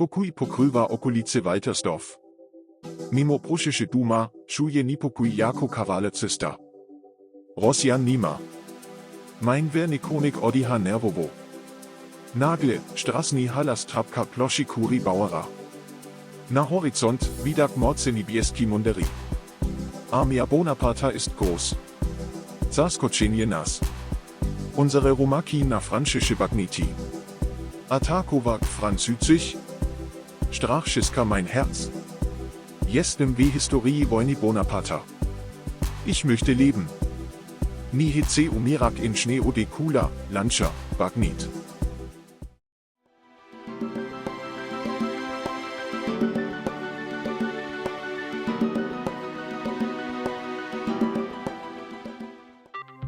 Niepokój pokrywa okolice Waltersdorf. Mimo pruszyszy duma, czuje niepokój jako kawalecysta. Rosjan nie ma. Mein Werniconik oddycha nerwowo. Nagle, strasny halas trapka ploszy kuri Bauera. Na horyzont, widok mocy niebieski mundery. Armia Bonaparte ist groß. Zaskoczenie nas. Unsere Rumaki na francusche Bagniti. Atakowak französisch. Strachschiska mein Herz. Jestem w historii wojny Bonaparte. Ich möchte leben. Nie chcę umierać in Schnee oder Kula, Lancia, Bagnit.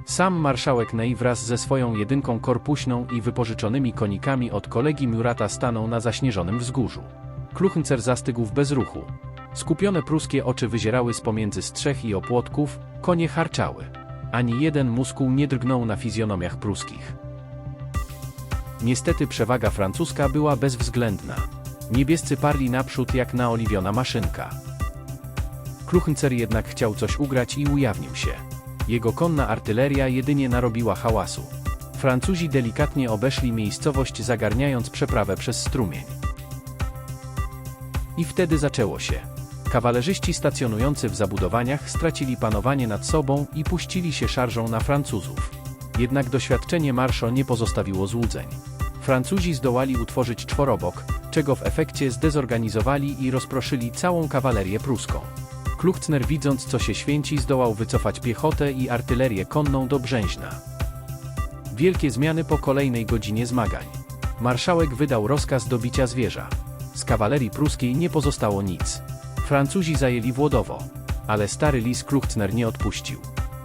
Sam marszałek Ney wraz ze swoją jedynką korpuśną i wypożyczonymi konikami od kolegi Murata stanął na zaśnieżonym wzgórzu. Kluchyncer zastygł w bezruchu. Skupione pruskie oczy wyzierały z pomiędzy strzech i opłotków, konie harczały. Ani jeden muskuł nie drgnął na fizjonomiach pruskich. Niestety przewaga francuska była bezwzględna. Niebiescy parli naprzód jak naoliwiona maszynka. Kluchyncer jednak chciał coś ugrać i ujawnił się. Jego konna artyleria jedynie narobiła hałasu. Francuzi delikatnie obeszli miejscowość zagarniając przeprawę przez strumień. I wtedy zaczęło się. Kawalerzyści stacjonujący w zabudowaniach stracili panowanie nad sobą i puścili się szarżą na Francuzów. Jednak doświadczenie marszo nie pozostawiło złudzeń. Francuzi zdołali utworzyć czworobok, czego w efekcie zdezorganizowali i rozproszyli całą kawalerię pruską. Kluchcner widząc co się święci zdołał wycofać piechotę i artylerię konną do Brzęźna. Wielkie zmiany po kolejnej godzinie zmagań. Marszałek wydał rozkaz do bicia zwierza. Z kawalerii pruskiej nie pozostało nic. Francuzi zajęli Włodowo, ale stary lis Kluchcner nie odpuścił.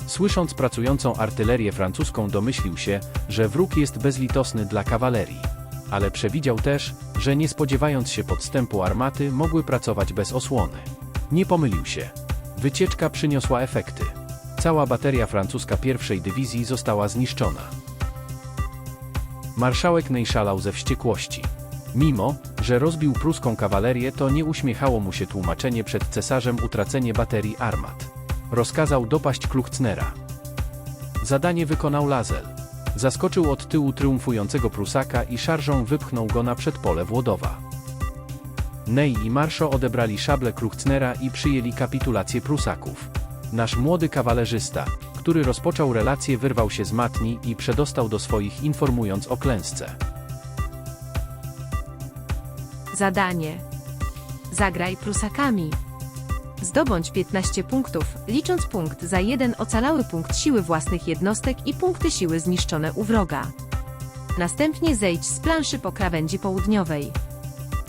Słysząc pracującą artylerię francuską domyślił się, że wróg jest bezlitosny dla kawalerii. Ale przewidział też, że nie spodziewając się podstępu armaty mogły pracować bez osłony. Nie pomylił się. Wycieczka przyniosła efekty. Cała bateria francuska pierwszej dywizji została zniszczona. Marszałek Ney szalał ze wściekłości. Mimo, że rozbił pruską kawalerię, to nie uśmiechało mu się tłumaczenie przed cesarzem utracenie baterii armat. Rozkazał dopaść Kluchcnera. Zadanie wykonał Lazel. Zaskoczył od tyłu triumfującego Prusaka i szarżą wypchnął go na przedpole Włodowa. Ney i Marszo odebrali szable Kluchcnera i przyjęli kapitulację Prusaków. Nasz młody kawalerzysta, który rozpoczął relację, wyrwał się z matni i przedostał do swoich, informując o klęsce. Zadanie. Zagraj Prusakami. Zdobądź 15 punktów, licząc punkt za jeden ocalały punkt siły własnych jednostek i punkty siły zniszczone u wroga. Następnie zejdź z planszy po krawędzi południowej.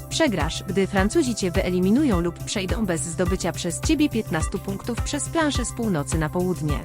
Przegrasz, gdy Francuzi cię wyeliminują lub przejdą bez zdobycia przez ciebie 15 punktów przez planszę z północy na południe.